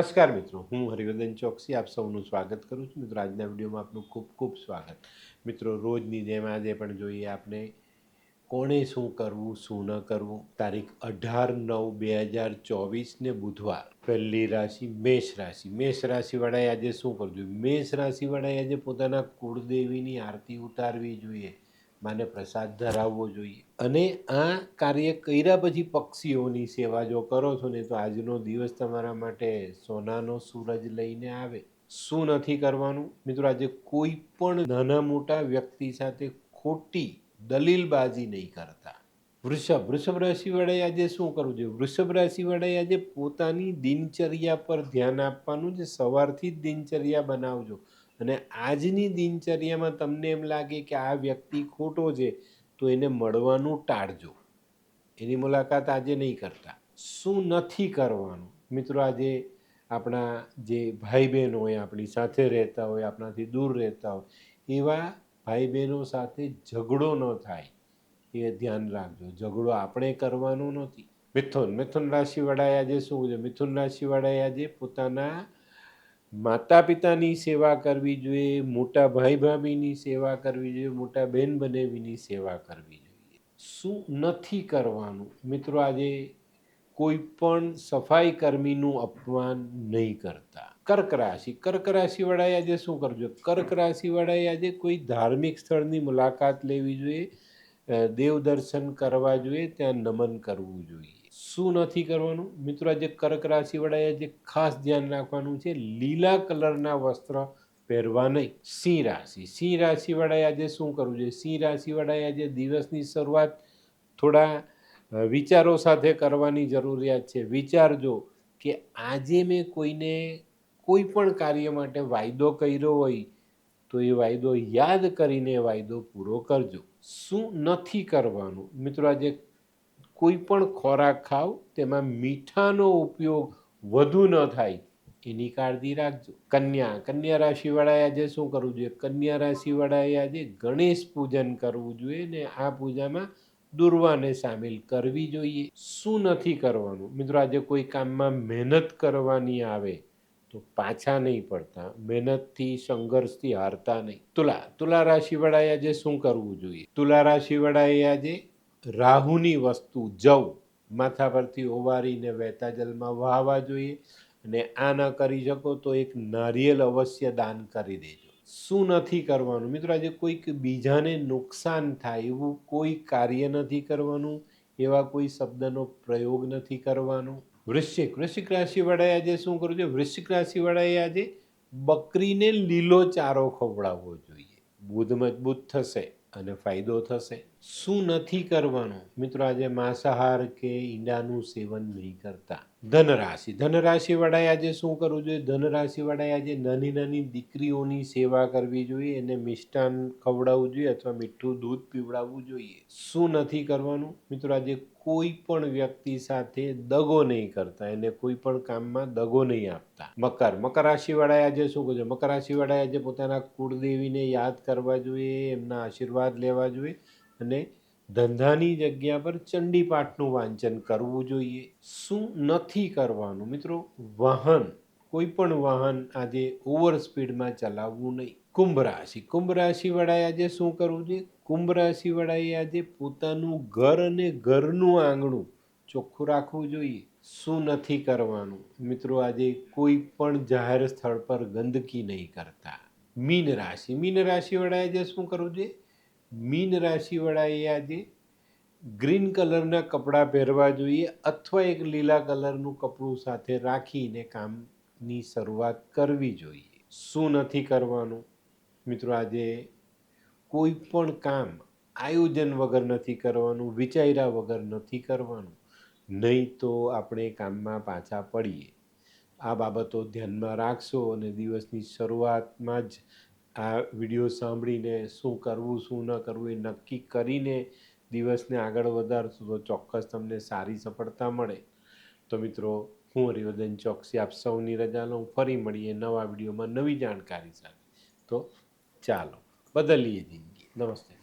નમસ્કાર મિત્રો, હું હરિવર્ધન ચોકસી આપ સૌનું સ્વાગત કરું છું. મિત્રો, આજના વિડીયોમાં આપનું ખૂબ ખૂબ સ્વાગત. મિત્રો, રોજની જેમ આજે પણ જોઈએ આપણે કોણે શું કરવું, શું ન કરવું? તારીખ અઢાર નવ બે હજાર ચોવીસને બુધવાર. પહેલી રાશિ મેષ રાશિ. મેષ રાશિવાળાએ આજે શું કરવું જોઈએ મેષ રાશિવાળાએ આજે પોતાના કુળદેવીની આરતી ઉતારવી જોઈએ. માને પ્રસાદ ધરાવવો જોઈએ. અને આ કાર્ય કર્યા પછી પક્ષીઓની સેવા જો કરો છો ને તો આજનો દિવસ તમારા માટે સોનાનો સૂરજ લઈને આવે. શું નથી કરવાનું? મિત્રો, આજે કોઈ પણ નાના મોટા વ્યક્તિ સાથે ખોટી દલીલબાજી નહીં કરતા. વૃષભ વૃષભ રાશિવાળાએ આજે શું કરવું જોઈએ? વૃષભ રાશિવાળાએ આજે પોતાની દિનચર્યા પર ધ્યાન આપવાનું છે. સવારથી જ દિનચર્યા બનાવજો. અને આજની દિનચર્યામાં તમને એમ લાગે કે આ વ્યક્તિ ખોટો છે, તો એને મળવાનું ટાળજો. એની મુલાકાત આજે નહીં કરતા. શું નથી કરવાનું? મિત્રો, આજે આપણા જે ભાઈ બહેન હોય, આપણી સાથે રહેતા હોય, આપણાથી દૂર રહેતા હોય, એવા ભાઈ બહેનો સાથે ઝઘડો ન થાય. એ ધ્યાન રાખજો. ઝઘડો આપણે કરવાનો નથી. મિથુન મિથુન રાશિવાળાએ આજે શું છે? મિથુન રાશિવાળાએ આજે પોતાના માતા પિતાની સેવા કરવી જોઈએ, મોટા ભાઈ ભાભીની સેવા કરવી જોઈએ, મોટા બેન બનેવીની સેવા કરવી જોઈએ. શું નથી કરવાનું? મિત્રો, આજે કોઈ પણ સફાઈ કર્મીનું અપમાન નહીં કરતા. કર્ક રાશિ. કર્ક રાશિવાળાએ આજે શું કરવું જોઈએ કર્ક રાશિવાળાએ આજે કોઈ ધાર્મિક સ્થળની મુલાકાત લેવી જોઈએ દેવ દર્શન કરવા જોઈએ, ત્યાં નમન કરવું જોઈએ. શું નથી કરવાનું? મિત્રો, આજે કર્ક રાશિવાળાએ જે ખાસ ધ્યાન રાખવાનું છે, લીલા કલરના વસ્ત્ર પહેરવા નહીં. સિંહ રાશિ. સિંહ રાશિવાળાએ આજે શું કરવું જોઈએ? સિંહ રાશિવાળાએ આજે દિવસની શરૂઆત થોડા વિચારો સાથે કરવાની જરૂરિયાત છે. વિચારજો કે આજે મેં કોઈને કોઈ પણ કાર્ય માટે વાયદો કર્યો હોય, તો એ વાયદો યાદ કરીને વાયદો પૂરો કરજો. શું નથી કરવાનું? મિત્રો, આજે કોઈ પણ ખોરાક ખાવ, તેમાં મીઠાનો ઉપયોગ વધુ ન થાય, એની કાળજી રાખજો. કન્યા કન્યા રાશિવાળાએ આજે શું કરવું જોઈએ? કન્યા રાશિવાળાએ આજે ગણેશ પૂજન કરવું જોઈએ ને આ પૂજામાં દુર્વાને સામેલ કરવી જોઈએ. શું નથી કરવાનું? મિત્રો, આજે કોઈ કામમાં મહેનત કરવાની આવે તો પાછા નહીં પડતા, મહેનતથી, સંઘર્ષથી હારતા નહીં. તુલા તુલા રાશિવાળાએ આજે શું કરવું જોઈએ? તુલા રાશિવાળાએ આજે રાહુની વસ્તુ જવ માથા પરથી ઓવારીને વહેતા જલમાં વહાવા જોઈએ અને આ ન કરી શકો તો એક નારિયેલ અવશ્ય દાન કરી દેજો. શું નથી કરવાનું? મિત્રો, આજે કોઈક બીજાને નુકસાન થાય એવું કોઈ કાર્ય નથી કરવાનું, એવા કોઈ શબ્દનો પ્રયોગ નથી કરવાનો. વૃશ્ચિક વૃશ્ચિક રાશિવાળાએ આજે શું કરવું જોઈએ વૃશ્ચિક રાશિવાળાએ આજે બકરીને લીલો ચારો ખવડાવવો જોઈએ. બુધ મજબૂત થશે અને ફાયદો થશે. શું નથી કરવાનું? મિત્રો, આજે માંસાહાર કે ઈંડાનું સેવન નહીં કરતા. ધનરાશિ. ધનરાશિવાળાએ આજે શું કરવું જોઈએ? ધનરાશિવાળાએ આજે નાની નાની દીકરીઓની સેવા કરવી જોઈએ, એને મિષ્ટાન ખવડાવવું જોઈએ અથવા મીઠું દૂધ પીવડાવવું જોઈએ. શું નથી કરવાનું? મિત્રો, આજે કોઈ પણ વ્યક્તિ સાથે દગો નહીં કરતા. એને કોઈ પણ કામમાં દગો નહીં આપતા. મકર. મકર રાશિવાળાએ આજે શું જોઈએ? મકર રાશિવાળાએ આજે પોતાના કુળદેવીને યાદ કરવા જોઈએ, એમના આશીર્વાદ લેવા જોઈએ. અને ધંધાની જગ્યા પર ચંડી પાઠનું વાંચન કરવું જોઈએ. શું નથી કરવાનું? મિત્રો, વાહન, કોઈ પણ વાહન આજે ઓવર સ્પીડમાં ચલાવવું નહીં. કુંભ રાશિ. કુંભ રાશિવાળાએ આજે શું કરવું જોઈએ? કુંભ રાશિવાળાએ આજે પોતાનું ઘર અને ઘરનું આંગણું ચોખ્ખું રાખવું જોઈએ. શું નથી કરવાનું? મિત્રો, આજે કોઈ પણ જાહેર સ્થળ પર ગંદકી નહીં કરતા. મીન રાશિ. મીન રાશિવાળાએ આજે શું કરવું જોઈએ? મીન રાશિવાળાએ આજે ગ્રીન કલરના કપડાં પહેરવા જોઈએ અથવા એક લીલા કલરનું કપડું સાથે રાખીને કામની શરૂઆત કરવી જોઈએ. શું નથી કરવાનું? મિત્રો, આજે કોઈ પણ કામ આયોજન વગર નથી કરવાનું, વિચાર્યા વગર નથી કરવાનું. નહીં તો આપણે કામમાં પાછા પડીએ. આ બાબતો ધ્યાનમાં રાખશો અને દિવસની શરૂઆતમાં જ આ વીડિયો સાંભળીને શું કરવું, શું ન કરવું એ નક્કી કરીને દિવસને આગળ વધારશો તો ચોક્કસ તમને સારી સફળતા મળે. તો મિત્રો, હું હરિવર્ધન ચોકસી આપ સૌની રજા લઉં, ફરી મળીએ નવા વિડીયોમાં નવી જાણકારી સાથે. તો ચાલો, બદલીએ જિંદગી. નમસ્તે.